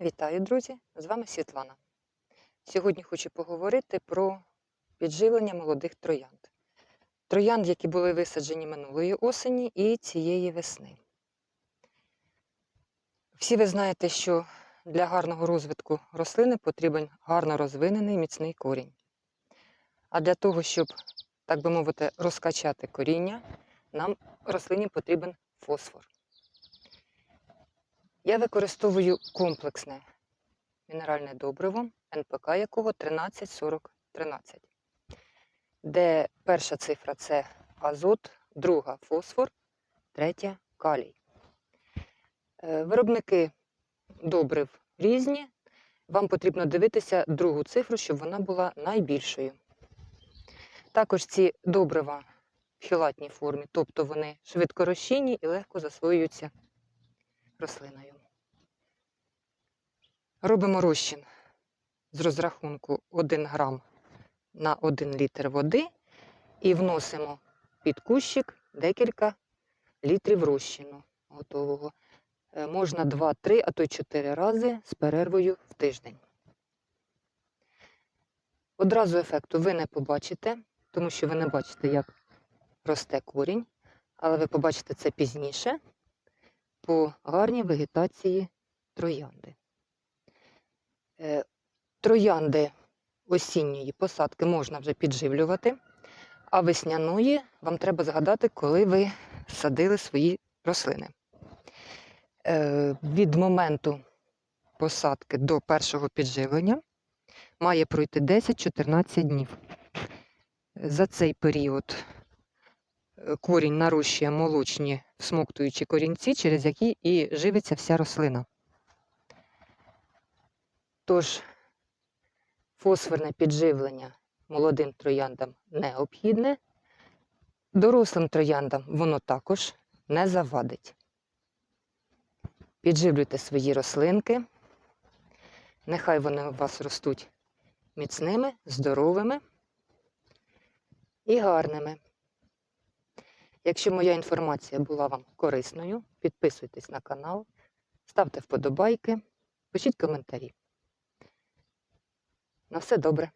Вітаю, друзі! З вами Світлана. Сьогодні хочу поговорити про підживлення молодих троянд. Троянд, які були висаджені минулої осені і цієї весни. Всі ви знаєте, що для гарного розвитку рослини потрібен гарно розвинений міцний корінь. А для того, щоб, так би мовити, розкачати коріння, нам рослині потрібен фосфор. Я використовую комплексне мінеральне добриво, НПК якого 134013, де перша цифра це азот, друга фосфор, третя калій. Е, Виробники добрив різні. Вам потрібно дивитися другу цифру, щоб вона була найбільшою. Також ці добрива в хілатній формі, тобто вони швидкорозчинні і легко засвоюються рослиною. Робимо розчин з розрахунку 1 грам на 1 літр води і вносимо під кущик декілька літрів розчину готового. Е, Можна 2-3, а то й 4 рази з перервою в тиждень. Одразу ефекту ви не побачите, тому що ви не бачите, як росте корінь, але ви побачите це пізніше по гарній вегетації троянди. Е, Троянди осінньої посадки можна вже підживлювати, а весняної вам треба згадати, коли ви садили свої рослини. Е, Від моменту посадки до першого підживлення має пройти 10-14 днів. За цей період е, корінь нарощує молочні всмоктуючі корінці, через які і живиться вся рослина. Тож фосфорне підживлення молодим трояндам необхідне, дорослим трояндам воно також не завадить. Підживлюйте свої рослинки, нехай вони у вас ростуть міцними, здоровими і гарними. Якщо моя інформація була вам корисною, підписуйтесь на канал, ставте вподобайки, пишіть коментарі. На все добре.